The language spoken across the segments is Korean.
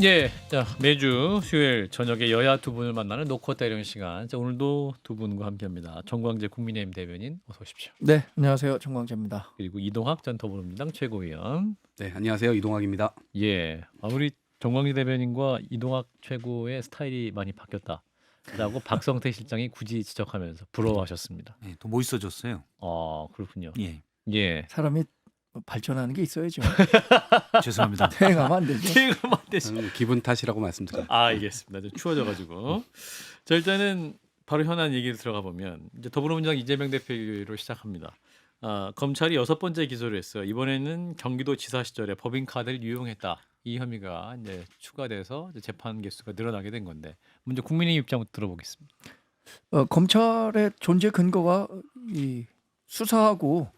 예, 자 매주 수요일 저녁에 여야 두 분을 만나는 노코 대령 시간. 자 오늘도 두 분과 함께합니다. 정광재 국민의힘 대변인 어서 오십시오. 네, 안녕하세요. 정광재입니다. 그리고 이동학 전 더불어민주당 최고위원. 네, 안녕하세요. 이동학입니다. 예, 아, 우리 정광재 대변인과 이동학 최고의 스타일이 많이 바뀌었다라고 박성태 실장이 굳이 지적하면서 부러워하셨습니다. 예, 더 멋있어졌어요. 아 그렇군요. 예, 예. 사람이 뭐 발전하는 게 있어야죠. 죄송합니다. 퇴행하면 안 되죠. 지금 안 되시. 저는 기분 탓이라고 말씀드립니다. 아 알겠습니다. 좀 추워져가지고. 자 일단은 바로 현안 얘기를 들어가 보면 이제 더불어민주당 이재명 대표로 시작합니다. 아, 검찰이 여섯 번째 기소를 했어요. 이번에는 경기도 지사 시절에 법인카드를 유용했다. 이 혐의가 이제 추가돼서 이제 재판 개수가 늘어나게 된 건데 먼저 국민의 입장부터 들어보겠습니다. 어, 검찰의 존재 근거가 이 수사하고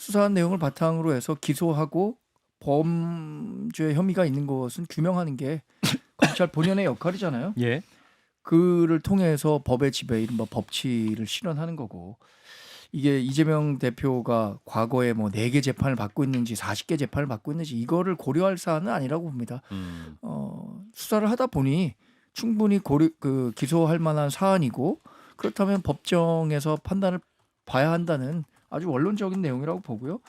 수사한 내용을 바탕으로 해서 기소하고 범죄 혐의가 있는 것은 규명하는 게 검찰 본연의 역할이잖아요. 예. 그를 통해서 법의 지배 이른바 법치를 실현하는 거고 이게 이재명 대표가 과거에 뭐 네 개 재판을 받고 있는지 40개 재판을 받고 있는지 이거를 고려할 사안은 아니라고 봅니다. 음. 어, 수사를 하다 보니 충분히 고려 그 기소할 만한 사안이고 그렇다면 법정에서 판단을 봐야 한다는 아주 원론적인 내용이라고 보고요.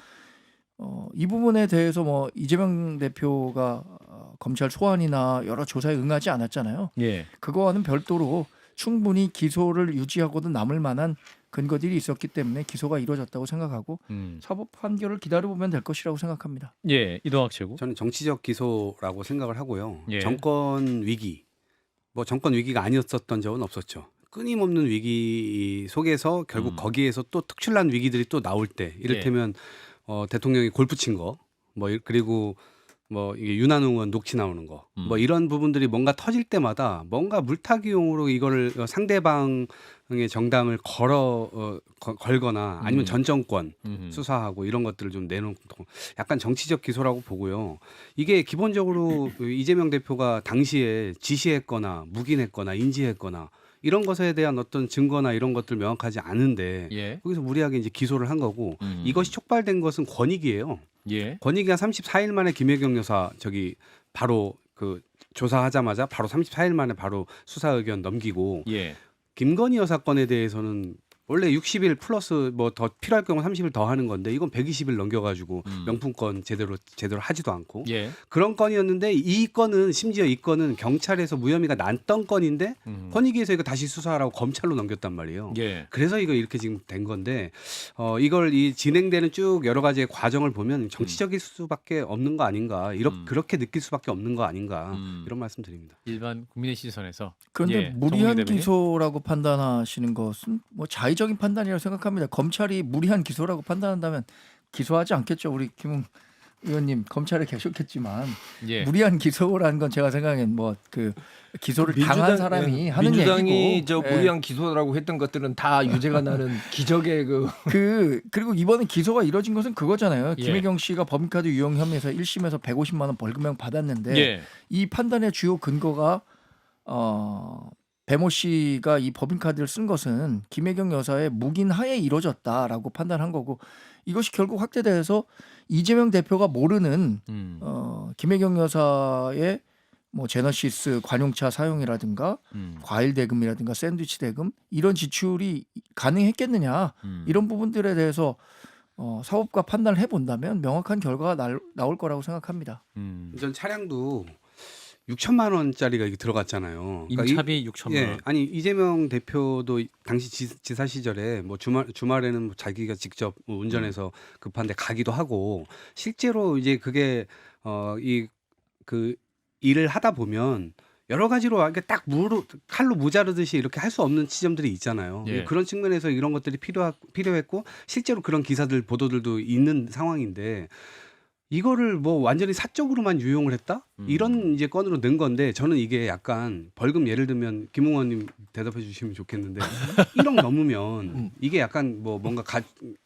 어, 이 부분에 대해서 뭐 이재명 대표가 어, 검찰 소환이나 여러 조사에 응하지 않았잖아요. 예. 그거와는 별도로 충분히 기소를 유지하고도 남을 만한 근거들이 있었기 때문에 기소가 이루어졌다고 생각하고 음. 사법 판결을 기다려보면 될 것이라고 생각합니다. 예. 이동학 최고. 저는 정치적 기소라고 생각을 하고요. 예. 정권 위기, 뭐 정권 위기가 아니었었던 적은 없었죠. 끊임없는 위기 속에서 결국 음. 거기에서 또 특출난 위기들이 또 나올 때, 이를테면 어, 대통령이 골프 친 거, 뭐 이- 그리고 뭐 이게 윤한웅 의원 녹취 나오는 거, 음. 뭐 이런 부분들이 뭔가 터질 때마다 뭔가 물타기용으로 이거를 어, 상대방의 정당을 걸어 어, 거- 걸거나 아니면 음. 전 정권 음. 수사하고 이런 것들을 좀 내놓고 약간 정치적 기소라고 보고요. 이게 기본적으로 그 이재명 대표가 당시에 지시했거나 묵인했거나 인지했거나 이런 것에 대한 어떤 증거나 이런 것들 명확하지 않은데 예. 거기서 무리하게 이제 기소를 한 거고 음. 이것이 촉발된 것은 권익이에요. 예. 권익이가 34일 만에 김혜경 여사 저기 바로 그 조사하자마자 바로 34일 만에 바로 수사 의견 넘기고 예. 김건희 여사 건에 대해서는 원래 60일 플러스 뭐 더 필요할 경우 30일 더 하는 건데 이건 120일 넘겨가지고 음. 명품건 제대로 제대로 하지도 않고 예. 그런 건이었는데 이 건은 심지어 이 건은 경찰에서 무혐의가 났던 건인데 음. 권익위에서 이거 다시 수사하라고 검찰로 넘겼단 말이에요. 예. 그래서 이거 이렇게 지금 된 건데 어 이걸 이 진행되는 쭉 여러 가지의 과정을 보면 정치적일 수밖에 없는 거 아닌가 이렇게 음. 그렇게 느낄 수밖에 없는 거 아닌가 음. 이런 말씀드립니다. 일반 국민의 시선에서 그런데 예, 무리한 대변인. 기소라고 판단하시는 것은 뭐 자의적 인 판단이라고 생각합니다. 검찰이 무리한 기소라고 판단한다면 기소하지 않겠죠. 우리 김웅 의원님 검찰에 계셨겠지만 예. 무리한 기소라는 건 제가 생각엔 뭐 그 기소를 민주당- 당한 사람이 예, 하는 민주당이 얘기고 저 예. 무리한 기소라고 했던 것들은 다 유죄가 나는 기적의 그 그 그리고 이번에 기소가 이뤄진 것은 그거잖아요. 예. 김혜경 씨가 법인카드 유용 혐의에서 1심에서 150만 원 벌금형 받았는데 예. 이 판단의 주요 근거가 어 배모 씨가 이 법인카드를 쓴 것은 김혜경 여사의 묵인 하에 이루어졌다라고 판단한 거고 이것이 결국 확대돼서 이재명 대표가 모르는 음. 어 김혜경 여사의 뭐 제너시스 관용차 사용이라든가 음. 과일 대금이라든가 샌드위치 대금 이런 지출이 가능했겠느냐 음. 이런 부분들에 대해서 어, 사법과 판단을 해본다면 명확한 결과가 날, 나올 거라고 생각합니다. 음. 전 차량도 6천만 원짜리가 이게 들어갔잖아요. 그러니까 이- 임차비 6천만 예, 원. 아니 이재명 대표도 이- 당시 지, 사 시절에 뭐 주말 주말에는 뭐 자기가 직접 뭐 운전해서 급한데 가기도 하고 실제로 이제 그게 어 이 그 일을 하다 보면 여러 가지로 이렇게 딱 무로 칼로 모자르듯이 이렇게 할 수 없는 지점들이 있잖아요. 예. 그런 측면에서 이런 것들이 필요 필요했고 실제로 그런 기사들 보도들도 있는 상황인데 이거를 뭐 완전히 사적으로만 유용을 했다 음. 이런 이제 건으로 는 건데 저는 이게 약간 벌금 예를 들면 김웅원님 대답해 주시면 좋겠는데 1억 넘으면 음. 이게 약간 뭐 뭔가 가,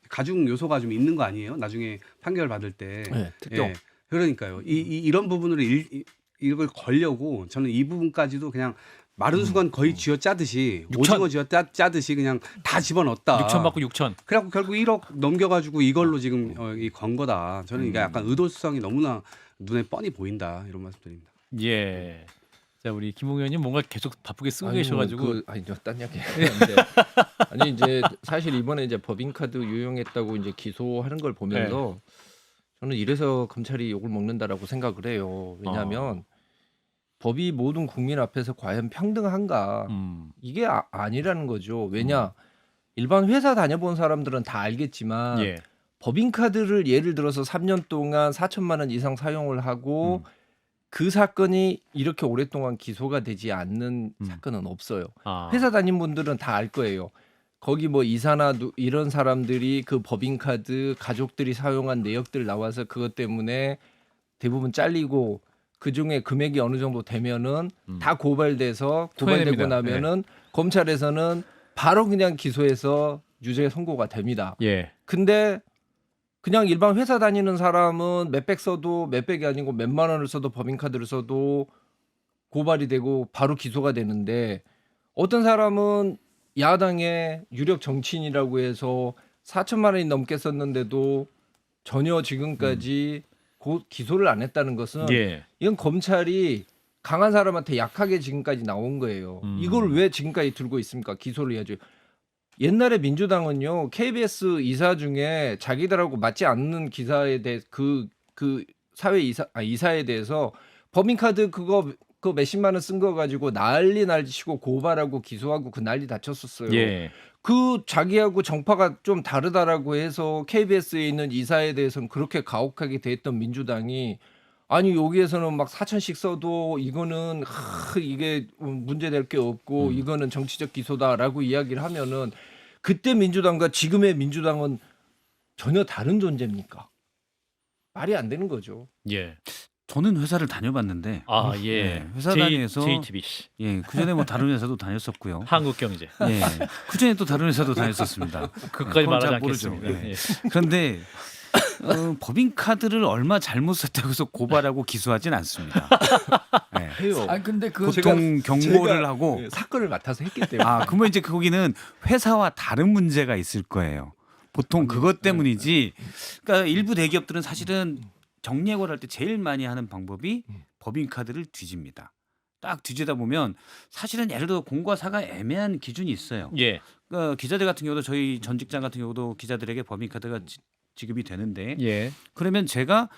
가중 요소가 좀 있는 거 아니에요? 나중에 판결 받을 때 네, 특정. 예. 그러니까요. 이, 이 이런 부분으로 일, 이- 이걸 걸려고 저는 이 부분까지도 그냥 마른 수건 거의 쥐어 짜듯이 음. 육천. 오징어 쥐어 짜, 짜듯이 그냥 다 집어넣었다. 6천 받고 6천. 그래갖고 결국 1억 넘겨가지고 이걸로 지금 어, 이건 거다. 저는 이게 음. 약간 의도성이 너무나 눈에 뻔히 보인다 이런 말씀드립니다. 예. 자 우리 김홍 의원님 뭔가 계속 바쁘게 쓰고 아유, 계셔가지고 그, 아니요 딴 얘기 하는데 아니 이제 사실 이번에 이제 법인카드 유용했다고 이제 기소하는 걸 보면서 네. 저는 이래서 검찰이 욕을 먹는다라고 생각을 해요. 왜냐하면 어. 법이 모든 국민 앞에서 과연 평등한가 음. 이게 아, 아니라는 거죠. 왜냐 일반 회사 다녀본 사람들은 다 알겠지만 예. 법인카드를 예를 들어서 3년 동안 4천만 원 이상 사용을 하고 음. 그 사건이 이렇게 오랫동안 기소가 되지 않는 음. 사건은 없어요. 아. 회사 다닌 분들은 다 알 거예요. 거기 뭐 이사나 누, 이런 사람들이 그 법인카드 가족들이 사용한 내역들 나와서 그것 때문에 대부분 잘리고 그 중에 금액이 어느 정도 되면은 음. 다 고발돼서 고발되고 토해냅니다. 나면은 검찰에서는 바로 그냥 기소해서 유죄 선고가 됩니다. 예. 근데 그냥 일반 회사 다니는 사람은 몇백 써도 몇백이 아니고 몇만 원을 써도 법인카드를 써도 고발이 되고 바로 기소가 되는데 어떤 사람은 야당의 유력 정치인이라고 해서 4천만 원이 넘게 썼는데도 전혀 지금까지 고, 기소를 안 했다는 것은 예. 이건 검찰이 강한 사람한테 약하게 지금까지 나온 거예요. 음. 이걸 왜 지금까지 들고 있습니까? 기소를 해야죠. 옛날에 민주당은요 KBS 이사 중에 자기들하고 맞지 않는 기사에 대해 그그 사회 이사 아, 이사에 대해서 법인카드 그거 그 몇십만 원 쓴 거 가지고 난리 날치고 고발하고 기소하고 그 난리 다쳤었어요. 예. 그 자기하고 정파가 좀 다르다라고 해서 KBS에 있는 이사에 대해서는 그렇게 가혹하게 대했던 민주당이 아니 여기에서는 막 4천씩 써도 이거는 하, 이게 문제될 게 없고 음. 이거는 정치적 기소다라고 이야기를 하면은 그때 민주당과 지금의 민주당은 전혀 다른 존재입니까? 말이 안 되는 거죠. 예. 저는 회사를 다녀봤는데 아 예. 예, 회사 J- 다니면서 JTBC 예, 그 전에 뭐 다른 회사도 다녔었고요. 한국경제 예, 그 전에 또 다른 회사도 다녔었습니다. 그까지 그건 말하지 잘 모르죠. 않겠습니다. 예. 예. 그런데 어, 법인 카드를 얼마 잘못 썼다고 해서 고발하고 기소하진 않습니다. 예. 해요. 아니 근데 그 보통 경고를 제가 하고 예, 사건을 맡아서 했기 때문에 아 그러면 이제 거기는 회사와 다른 문제가 있을 거예요. 보통 그것 때문이지. 그러니까 일부 대기업들은 사실은 정리해고를 할 때 제일 많이 하는 방법이 법인 카드를 뒤집니다. 딱 뒤지다 보면 사실은 예를 들어 공과 사가 애매한 기준이 있어요. 예. 그러니까 기자들 같은 경우도 저희 전 직장 같은 경우도 기자들에게 법인 카드가 지, 지급이 되는데 예. 그러면 제가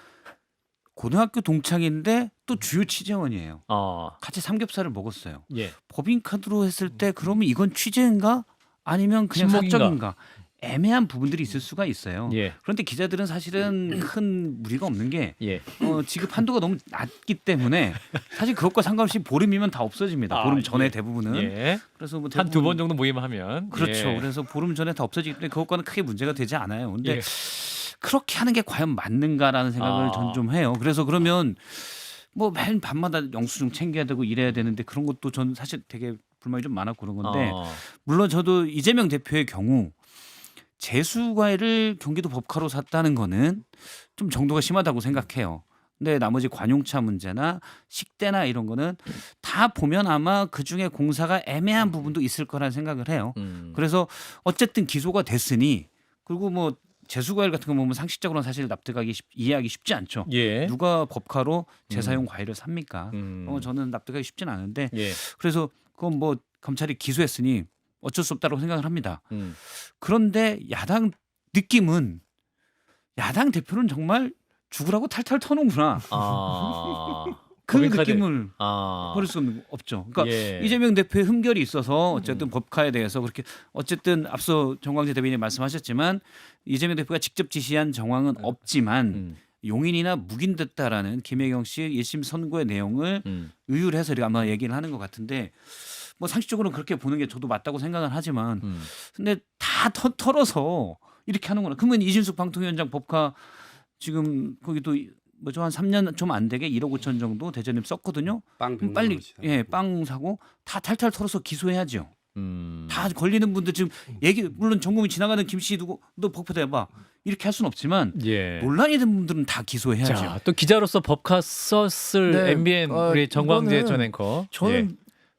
고등학교 동창인데 또 주요 취재원이에요. 어. 같이 삼겹살을 먹었어요. 예. 법인 카드로 했을 때 그러면 이건 취재인가 아니면 그냥? 사적인가 애매한 부분들이 있을 수가 있어요. 예. 그런데 기자들은 사실은 큰 무리가 없는 게 예. 어, 지급 한도가 너무 낮기 때문에 사실 그것과 상관없이 보름이면 다 없어집니다. 아, 보름 전에 예. 대부분은 예. 그래서 뭐 한 두 번 정도 모임을 하면 그렇죠. 예. 그래서 보름 전에 다 없어지기 때문에 그것과는 크게 문제가 되지 않아요. 근데 예. 그렇게 하는 게 과연 맞는가라는 생각을 아. 전좀 해요. 그래서 그러면 뭐 매일 밤마다 영수증 챙겨야 되고 이래야 되는데 그런 것도 전 사실 되게 불만이 좀 많았고 그런 건데 어. 물론 저도 이재명 대표의 경우 재수과일을 경기도 법카로 샀다는 거는 좀 정도가 심하다고 생각해요. 근데 나머지 관용차 문제나 식대나 이런 거는 다 보면 아마 그 중에 공사가 애매한 부분도 있을 거라는 생각을 해요. 음. 그래서 어쨌든 기소가 됐으니 그리고 뭐 재수과일 같은 거 보면 상식적으로는 사실 납득하기 쉽, 이해하기 쉽지 않죠. 예. 누가 법카로 재사용 과일을 삽니까? 음. 어, 저는 납득하기 쉽진 않은데 예. 그래서 그건 뭐 검찰이 기소했으니 어쩔 수 없다고 생각을 합니다. 음. 그런데 야당 느낌은 야당 대표는 정말 죽으라고 탈탈 터는구나. 아. 그. 느낌을 아. 버릴 수 없죠. 그러니까 예. 이재명 대표의 흠결이 있어서 어쨌든 법카에 대해서 그렇게 어쨌든 앞서 정광재 대변인이 말씀하셨지만 이재명 대표가 직접 지시한 정황은 없지만 음. 용인이나 묵인됐다라는 김혜경 씨의 1심 선고의 내용을 음. 의율해서 아마 얘기를 하는 것 같은데 뭐 상식적으로 그렇게 보는 게 저도 맞다고 생각을 하지만 음. 근데 다 터, 털어서 이렇게 하는구나. 그러면 이진숙 방통위원장 법카 지금 거기도 뭐죠 한 3년 좀 안 되게 1억 5천 정도 대전님 썼거든요. 빵 그럼 100만 빨리 예. 빵 사고 다 탈탈 털어서 기소해야죠. 음. 다 걸리는 분들 지금 얘기 물론 전국이 지나가는 김씨 누구 너 법표다 해봐 이렇게 할 수는 없지만 예. 논란이 된 분들은 다 기소해야죠. 자, 또 기자로서 법카 썼을 네, MBN 어, 우리 정광재 이거는 전 앵커. 저는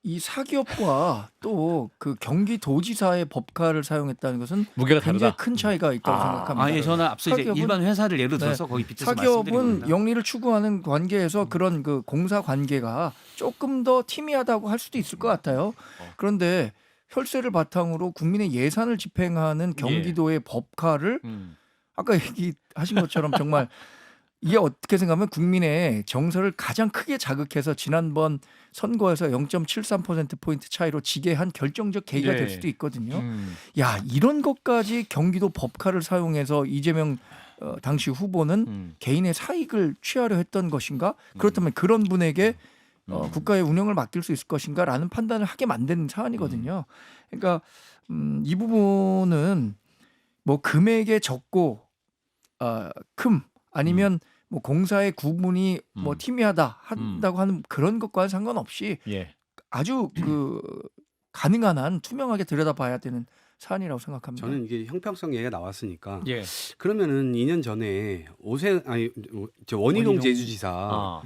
이 사기업과 또 그 경기도지사의 법카를 사용했다는 것은 무게가 굉장히 다르다. 큰 차이가 있다고 아, 생각합니다. 아예 저는 앞서 이제 사기업은- 일반 회사를 예로 네. 들어서 거기 빗대서 말씀드린 사기업은 겁니다. 영리를 추구하는 관계에서 그런 그 공사 관계가 조금 더 티미하다고 할 수도 있을 것 같아요. 어. 그런데 혈세를 바탕으로 국민의 예산을 집행하는 경기도의 법카를 음. 아까 얘기하신 것처럼 정말 이게 어떻게 생각하면 국민의 정서를 가장 크게 자극해서 지난번 선거에서 0.73% 포인트 차이로 지게 한 결정적 계기가 네. 될 수도 있거든요. 음. 야 이런 것까지 경기도 법카를 사용해서 이재명 어, 당시 후보는 음. 개인의 사익을 취하려 했던 것인가? 그렇다면 그런 분에게 어, 음. 국가의 운영을 맡길 수 있을 것인가라는 판단을 하게 만드는 사안이거든요. 그러니까 음, 이 부분은 뭐 금액의 적고 어, 큼 아니면 뭐 공사의 구분이 뭐 음. 티미하다 한다고 하는 그런 것과는 상관없이 예. 아주 그 가능한 한 투명하게 들여다봐야 되는 사안이라고 생각합니다. 저는 이게 형평성 얘기가 나왔으니까 예. 그러면은 2년 전에 오세 아니 저 원희룡 원희룡. 제주지사 아.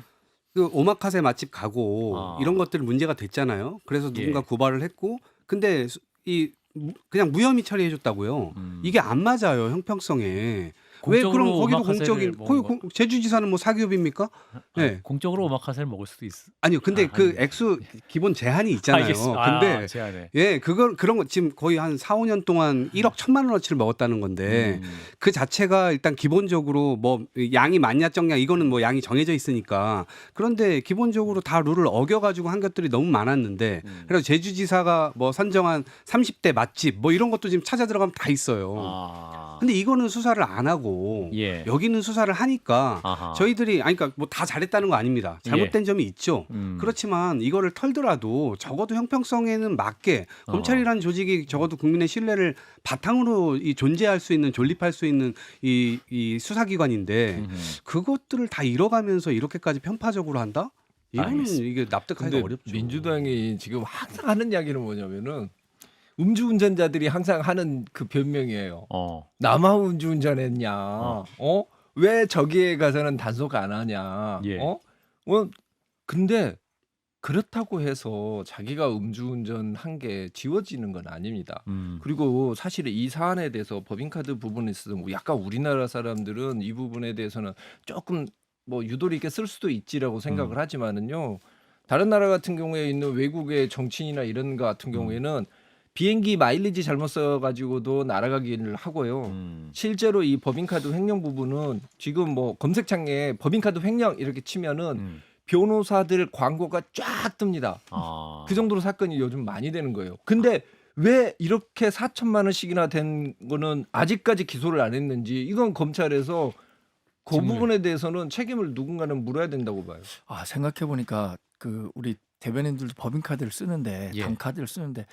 그 오마카세 맛집 가고 아. 이런 것들 문제가 됐잖아요. 그래서 누군가 예. 고발을 했고 근데 수- 이 무- 그냥 무혐의 처리해 줬다고요. 음. 이게 안 맞아요 형평성에. 왜 공적으로 그럼 거기도 오마카세를 공적인 먹은 거기 공- 제주지사는 뭐 사기업입니까? 아니, 네. 공적으로 오마카세를 먹을 수도 있어. 아니요. 근데 아, 그 아니요. 액수 기본 제한이 있잖아요. 알겠습니다. 근데 아, 제안에. 예, 그걸 그런 거 지금 거의 한 4, 5년 동안 1억 천만 원어치를 먹었다는 건데 음. 그 자체가 일단 기본적으로 뭐 양이 많냐 적냐 이거는 뭐 양이 정해져 있으니까 그런데 기본적으로 다 룰을 어겨 가지고 한 것들이 너무 많았는데 음. 그래서 제주지사가 뭐 선정한 30대 맛집 뭐 이런 것도 지금 찾아 들어가면 다 있어요. 아. 근데 이거는 수사를 안 하고 예. 여기는 수사를 하니까 아하. 저희들이 아니 그러니까 뭐 다 잘했다는 거 아닙니다. 잘못된 점이 있죠. 음. 그렇지만 이거를 털더라도 적어도 형평성에는 맞게 어. 검찰이라는 조직이 적어도 국민의 신뢰를 바탕으로 이 존재할 수 있는 존립할 수 있는 이, 이 수사기관인데 음흠. 그것들을 다 잃어가면서 이렇게까지 편파적으로 한다? 이거는 알겠습니다. 이게 납득하기가 근데 어렵죠. 민주당이 지금 항상 하는 이야기는 뭐냐면은 음주운전자들이 항상 하는 그 변명이에요. 어. 나만 음주운전했냐? 어? 왜 저기에 가서는 단속 안 하냐? 예. 어? 어? 근데 그렇다고 해서 자기가 음주운전 한 게 지워지는 건 아닙니다. 음. 그리고 사실은 이 사안에 대해서 법인카드 부분에 있어서 뭐 약간 우리나라 사람들은 이 부분에 대해서는 조금 뭐 유도리 있게 쓸 수도 있지라고 생각을 하지만은요. 다른 나라 같은 경우에 있는 외국의 정치인이나 이런 거 같은 경우에는 비행기 마일리지 잘못 써가지고도 날아가기를 하고요. 음. 실제로 이 법인카드 횡령 부분은 지금 뭐 검색창에 법인카드 횡령 이렇게 치면은 음. 변호사들 광고가 쫙 뜹니다. 아. 그 정도로 사건이 요즘 많이 되는 거예요. 근데 왜 이렇게 4천만 원씩이나 된 거는 아직까지 기소를 안 했는지 이건 검찰에서 그. 부분에 대해서는 책임을 누군가는 물어야 된다고 봐요. 아 생각해 보니까 그 우리 대변인들도 법인카드를 쓰는데 예. 단카드를 쓰는데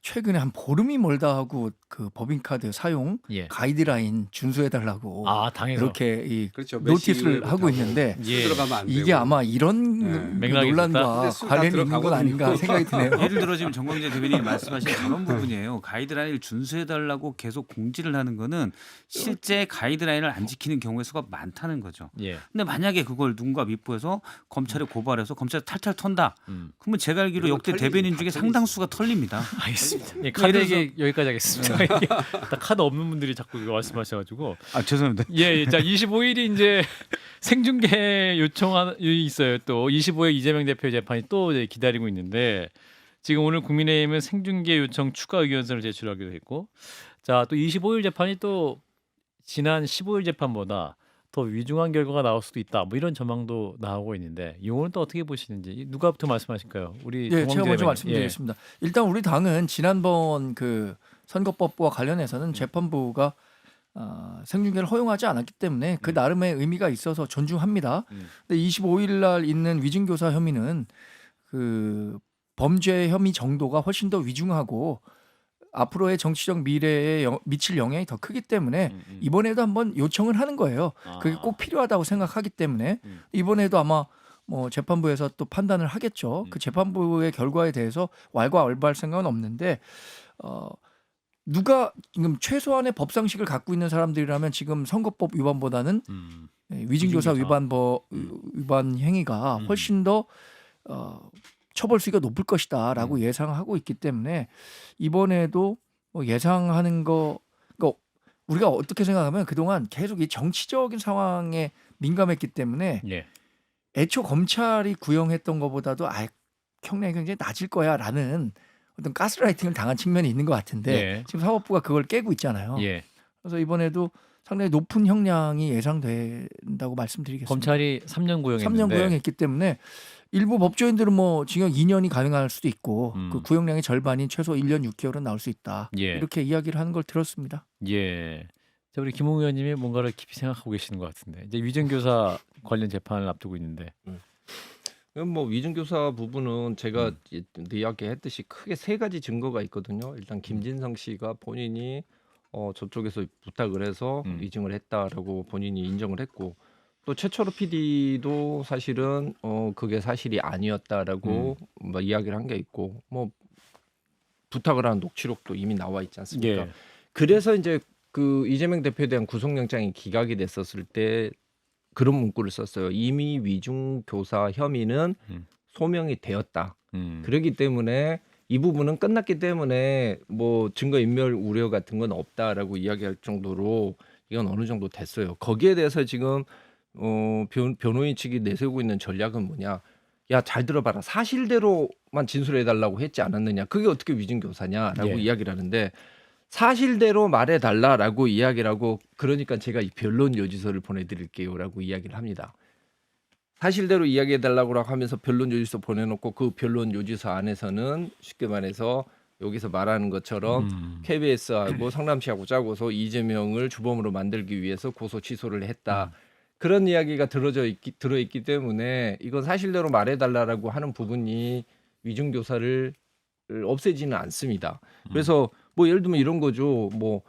최근에 한 보름이 멀다 하고 그 법인카드 사용 예. 가이드라인 준수해 달라고 아, 당해서 이렇게 이 그렇죠. 노티스를 하고 있는데 예. 들어가면 안 이게. 아마 이런 네. 그 맥락이 있었다? 논란과 근데 관련이 있는 건 들어가거든요. 아닌가 생각이 드네요. 예를 들어 지금 정광재 대변인이 말씀하신 그런 부분이에요. 가이드라인을 준수해 달라고 계속 공지를 하는 거는 실제 가이드라인을 안 지키는 경우의 수가 많다는 거죠. 예. 근데 만약에 그걸 누군가 윗부에서 검찰에 고발해서 검찰에 탈탈 턴다. 음. 그러면 제가 알기로 역대 대변인 다 중에. 상당수가 털립니다. 알겠습니다. 예, 카드 예를 얘기 여기까지 하겠습니다. 이게 다 카드 없는 분들이 자꾸 이거 말씀하셔가지고 아 죄송합니다. 예, 예. 자 25일이 이제 생중계 요청이 있어요. 또 25일 이재명 대표 재판이 또 이제 기다리고 있는데 지금 오늘 국민의힘은 생중계 요청 추가 의견서를 제출하기로 했고 자 또 25일 재판이 또 지난 15일 재판보다 더 위중한 결과가 나올 수도 있다. 뭐 이런 전망도 나오고 있는데 이거는 또 어떻게 보시는지 누가부터 말씀하실까요? 우리 예, 제가 먼저. 말씀드리겠습니다. 일단 우리 당은 지난번 그 선거법과 관련해서는 재판부가 어, 생중계를 허용하지 않았기 때문에 그 음. 나름의 의미가 있어서 존중합니다. 음. 근데 25일 날 있는 위증교사 혐의는 그 범죄 혐의 정도가 훨씬 더 위중하고 앞으로의 정치적 미래에 영- 미칠 영향이 더 크기 때문에 음, 음. 이번에도 한번 요청을 하는 거예요. 그게 아. 꼭 필요하다고 생각하기 때문에 음. 이번에도 아마 뭐 재판부에서 또 판단을 하겠죠. 음. 그 재판부의 결과에 대해서 왈가왈부할 생각은 없는데 어 누가 지금 최소한의 법상식을 갖고 있는 사람들이라면 지금 선거법 위반보다는 음. 예, 위증교사 위증교사. 위반 행위가 음. 훨씬 더 어, 처벌 수위가 높을 것이다라고 음. 예상하고 있기 때문에 이번에도 뭐 예상하는 거 그러니까 우리가 어떻게 생각하면 그동안 계속 이 정치적인 상황에 민감했기 때문에 예. 애초 검찰이 구형했던 것보다도 아 형량이 굉장히 낮을 거야라는 어떤 가스라이팅을 당한 측면이 있는 것 같은데 예. 지금 사법부가 그걸 깨고 있잖아요. 예. 그래서 이번에도 상당히 높은 형량이 예상된다고 말씀드리겠습니다. 검찰이 3년 구형했는데 3년 구형했기 때문에 일부 법조인들은 뭐 징역 2년이 가능할 수도 있고 음. 그 구형량의 절반인 최소 1년 6개월은 나올 수 있다. 예. 이렇게 이야기를 하는 걸 들었습니다. 예. 자, 우리 김홍 의원님이 뭔가를 깊이 생각하고 계시는 것 같은데 이제 위증교사 관련 재판을 앞두고 있는데 그럼 뭐 위증교사 부분은 제가 음. 이- 이야기했듯이 크게 세 가지 증거가 있거든요. 일단 김진성 씨가 본인이 어 저쪽에서 부탁을 해서 음. 위증을 했다라고 본인이 인정을 했고 또 최철호 PD도 사실은 어 그게 사실이 아니었다라고 음. 뭐 이야기를 한 게 있고 뭐 부탁을 한 녹취록도 이미 나와 있지 않습니까? 예. 그래서 이제 그 이재명 대표에 대한 구속영장이 기각이 됐었을 때 그런 문구를 썼어요. 이미 위중 교사 혐의는 음. 소명이 되었다. 음. 그렇기 때문에 이 부분은 끝났기 때문에 뭐 증거 인멸 우려 같은 건 없다라고 이야기할 정도로 이건 어느 정도 됐어요. 거기에 대해서 지금 어 변, 변호인 측이 내세우고 있는 전략은 뭐냐? 야 잘 들어봐라 사실대로만 진술해 달라고 했지 않았느냐? 그게 어떻게 위증 교사냐라고 예. 이야기를 하는데 사실대로 말해 달라라고 이야기를 하고 그러니까 제가 이 변론 요지서를 보내드릴게요라고 이야기를 합니다. 사실대로 이야기해 달라고 하면서 변론 요지서 보내놓고 그 변론 요지서 안에서는 쉽게 말해서 여기서 말하는 것처럼 음. KBS하고 성남시하고 짜고서 이재명을 주범으로 만들기 위해서 고소 취소를 했다. 음. 그런 이야기가 들어져 있기 들어 있기 때문에 이건 사실대로 말해달라고 하는 부분이 위증 교사를 없애지는 않습니다. 음. 그래서 뭐 예를 들면 이런 거죠. 뭐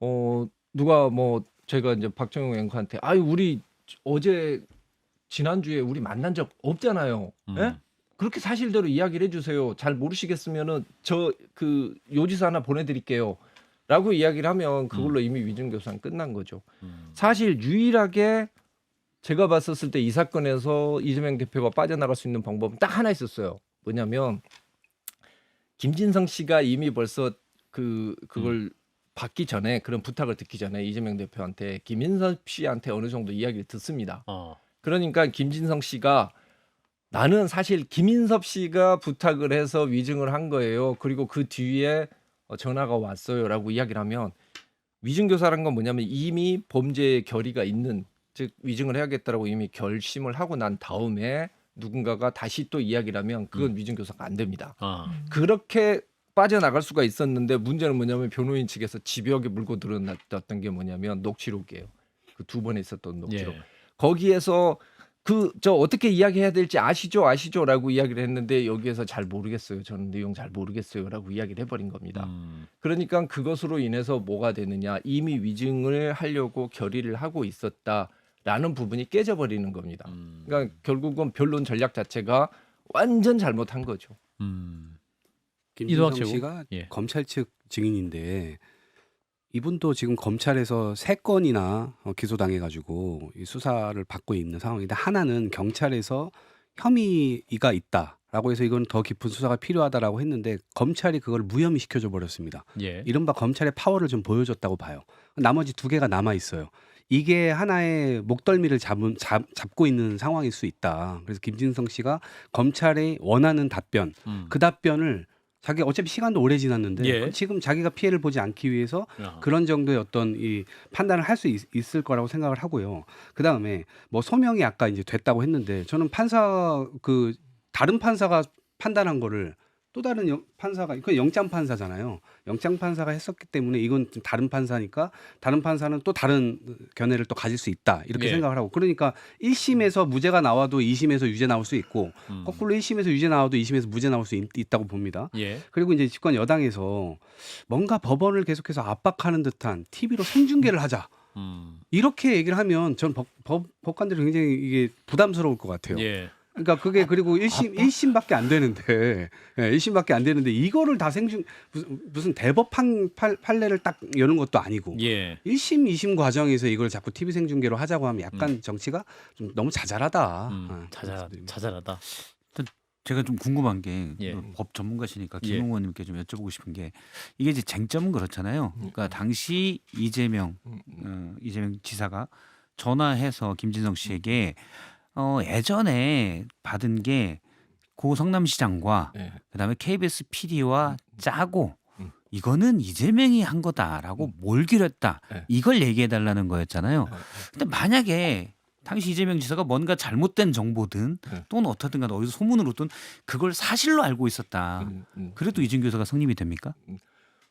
어 누가 뭐 제가 이제 박정영 앵커한테 아유 우리 어제 지난주에 우리 만난 적 없잖아요. 음. 예? 그렇게 사실대로 이야기를 해주세요. 잘 모르시겠으면은 저 그 요지서 하나 보내드릴게요. 라고 이야기를 하면 그걸로 이미 위증교사는 끝난 거죠. 음. 사실 유일하게 제가 봤었을 때 이 사건에서 이재명 대표가 빠져나갈 수 있는 방법은 딱 하나 있었어요. 뭐냐면 김진성 씨가 이미 벌써 그 그걸 받기 전에 그런 부탁을 듣기 전에 이재명 대표한테 김인선 씨한테 어느 정도 이야기를 듣습니다. 어. 그러니까 김진성 씨가 나는 사실 김인섭 씨가 부탁을 해서 위증을 한 거예요. 그리고 그 뒤에 어, 전화가 왔어요라고 이야기를 하면 위증 교사란 건 뭐냐면 이미 범죄의 결의가 있는 즉 위증을 해야겠다라고 이미 결심을 하고 난 다음에 누군가가 다시 또 이야기를 하면 그건 위증 교사가 안 됩니다. 아. 그렇게 빠져나갈 수가 있었는데 문제는 뭐냐면 변호인 측에서 집요하게 물고 들어놨던 게 뭐냐면 녹취록이에요. 그 두 번에 있었던 녹취록. 예. 거기에서 그 저 어떻게 이야기해야 될지 아시죠 아시죠라고 이야기를 했는데 여기에서 잘 모르겠어요 저는 내용 잘 모르겠어요라고 이야기를 해버린 겁니다 음. 그러니까 그것으로 인해서 뭐가 되느냐 이미 위증을 하려고 결의를 하고 있었다라는 부분이 깨져버리는 겁니다 음. 그러니까 결국은 변론 전략 자체가 완전 잘못한 거죠 음. 최고? 씨가 예. 검찰 측 증인인데 이분도 지금 검찰에서 세 건이나 어, 기소당해 가지고 이 수사를 받고 있는 상황인데 하나는 경찰에서 혐의가 있다라고 해서 이건 더 깊은 수사가 필요하다라고 했는데 검찰이 그걸 무혐의 시켜줘 버렸습니다. 예. 이른바 검찰의 파워를 좀 보여줬다고 봐요. 나머지 두 개가 남아 있어요. 이게 하나의 목덜미를 잡은, 잡, 잡고 있는 상황일 수 있다. 그래서 김진성 씨가 검찰이 원하는 답변, 음. 그 답변을 자기 어차피 시간도 오래 지났는데 예. 지금 자기가 피해를 보지 않기 위해서 아. 그런 정도의 어떤 이 판단을 할 수 있을 거라고 생각을 하고요. 그 다음에 뭐 소명이 아까 이제 됐다고 했는데 저는 판사 그 다른 판사가 판단한 거를 또 다른 영- 판사가 그 영장 판사잖아요. 영장 판사가 했었기 때문에 이건 좀 다른 판사니까 다른 판사는 또 다른 견해를 또 가질 수 있다 이렇게 예. 생각을 하고 그러니까 1심에서 무죄가 나와도 2심에서 유죄 나올 수 있고 음. 거꾸로 1심에서 유죄 나와도 2심에서 무죄 나올 수 있, 있다고 봅니다. 예. 그리고 이제 집권 여당에서 뭔가 법원을 계속해서 압박하는 듯한 TV로 생중계를 하자. 음. 이렇게 얘기를 하면 전 법, 법, 법관들이 굉장히 이게 부담스러울 것 같아요. 예. 그러니까 그게 그리고 1심, 1심밖에 안 되는데, 예, 1심밖에 안 되는데 이거를 다 생중, 무슨, 무슨 대법 판, 판, 판례를 딱 여는 것도 아니고. 예. 1심, 2심 과정에서 이걸 자꾸 TV 생중계로 하자고 하면 약간 정치가 좀 너무 자잘하다. 음. 어, 자자 말씀드립니다. 자잘하다. 제가 좀 궁금한 게 예. 법 전문가시니까 예. 김웅 의원님께 좀 여쭤보고 싶은 게 이게 이제 쟁점은 그렇잖아요. 그러니까 당시 이재명 음, 음. 어, 이재명 지사가 전화해서 김진성 씨에게 어, 예전에 받은 게 고 성남시장과 예. 그다음에 KBS PD와 짜고 음. 이거는 이재명이 한 거다라고 몰기로 했다. 네. 이걸 얘기해 달라는 거였잖아요. 예, 예. 근데 만약에 당시 이재명 지사가 뭔가 잘못된 정보든 네. 또는 어떻든 간에 어디서 소문으로 든 그걸 사실로 알고 있었다. 음, 음. 그래도 이준 교사가 성립이 됩니까?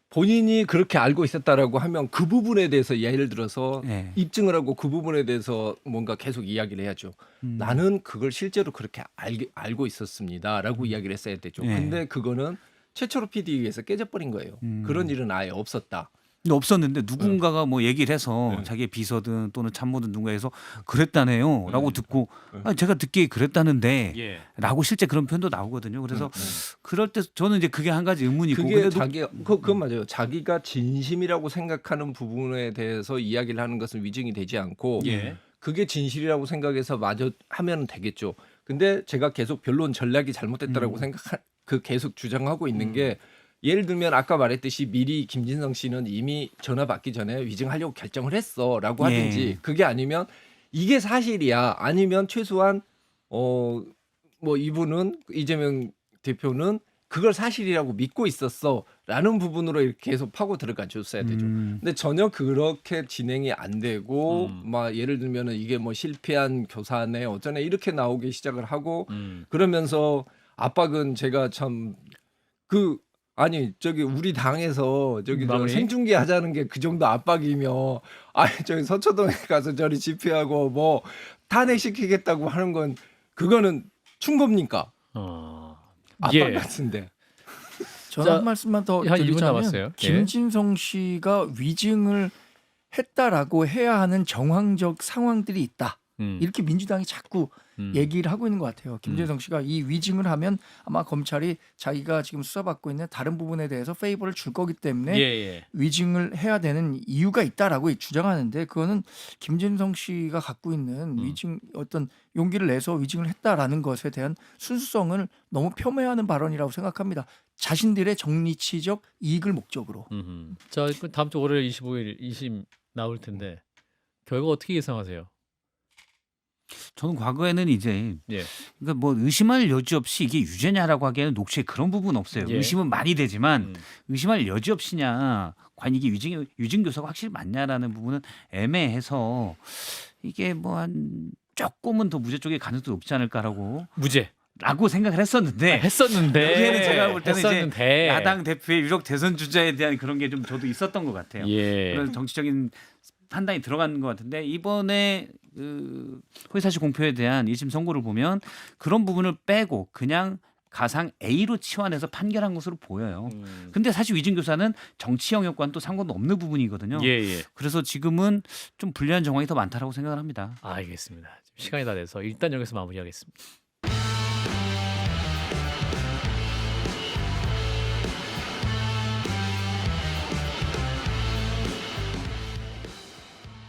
본인이 그렇게 알고 있었다라고 하면 그 부분에 대해서 예를 들어서 네. 입증을 하고 그 부분에 대해서 뭔가 계속 이야기를 해야죠. 음. 나는 그걸 실제로 그렇게 알, 알고 있었습니다라고 이야기를 했어야 되죠. 네. 근데 그거는 최초로 PD에서 깨져버린 거예요. 음. 그런 일은 아예 없었다. 근데 없었는데 누군가가 뭐 얘기를 해서 네. 자기의 비서든 또는 참모든 누군가 해서 그랬다네요 라고 네. 듣고 네. 아, 제가 듣기에 그랬다는데 예. 라고 실제 그런 표현도 나오거든요. 그래서 네. 그럴 때 저는 이제 그게 한 가지 의문이 있고 그게 근데도 자기 그 그건 맞아요. 자기가 진심이라고 생각하는 부분에 대해서 이야기를 하는 것은 위증이 되지 않고 예. 그게 진실이라고 생각해서 마저 하면 되겠죠. 근데 제가 계속 변론 전략이 잘못됐다라고 음. 생각 그 계속 주장하고 있는 게 예를 들면 아까 말했듯이 미리 김진성 씨는 이미 전화 받기 전에 위증하려고 결정을 했어라고 예. 하든지 그게 아니면 이게 사실이야 아니면 최소한 어 뭐 이분은 이재명 대표는 그걸 사실이라고 믿고 있었어라는 부분으로 이렇게 계속 파고 들어가 줬어야 되죠. 음, 근데 전혀 그렇게 진행이 안 되고 음. 막 예를 들면은 이게 뭐 실패한 교사네 어쩌네 이렇게 나오기 시작을 하고 음. 그러면서 압박은 제가 참그 아니 저기 우리 당에서 저기 저 마무리? 생중계 하자는 게 그 정도 압박이며 아니 저기 서초동에 가서 저리 집회하고 뭐 탄핵시키겠다고 하는 건 그거는 충고입니까? 어. 압박 예. 같은데. 저는 자, 한 말씀만 더한 2분 드리자면 남았어요. 예. 김진성 씨가 위증을 했다라고 해야 하는 정황적 상황들이 있다. 음. 이렇게 민주당이 자꾸 음. 얘기를 하고 있는 것 같아요. 김재성 씨가 이 위증을 하면 아마 검찰이 자기가 지금 수사받고 있는 다른 부분에 대해서 페이버를 줄 거기 때문에 예, 예. 위증을 해야 되는 이유가 있다라고 주장하는데 그거는 김진성 씨가 갖고 있는 음. 위증 어떤 용기를 내서 위증을 했다라는 것에 대한 순수성을 너무 폄훼하는 발언이라고 생각합니다. 자신들의 정치적 이익을 목적으로. 음흠. 자, 그 다음 주 월요일 25일 2심 나올 텐데 결과 어떻게 예상하세요? 저는 과거에는 이제 예. 그러니까 뭐 의심할 여지 없이 이게 유죄냐라고 하기에는 녹취에 그런 부분 없어요. 예. 의심은 많이 되지만 음. 의심할 여지 없이냐 과연 이게 유증 유증 교사가 확실히 맞냐라는 부분은 애매해서 이게 뭐 한 조금은 더 무죄 쪽에 가능성이 높지 않을까라고 무죄. 라고 생각을 했었는데 했었는데 그게는 제가 볼 때는 이제 했었는데 야당 대표의 유력 대선 주자에 대한 그런 게 좀 저도 있었던 것 같아요. 예. 그런 정치적인 판단이 들어간 것 같은데 이번에 그 허위사실 공표에 대한 1심 선고를 보면 그런 부분을 빼고 그냥 가상 A로 치환해서 판결한 것으로 보여요. 음. 근데 사실 위진 교사는 정치 영역과는 또 상관도 없는 부분이거든요. 예, 예. 그래서 지금은 좀 불리한 정황이 더 많다라고 생각을 합니다. 알겠습니다. 시간이 다 돼서 일단 여기서 마무리하겠습니다.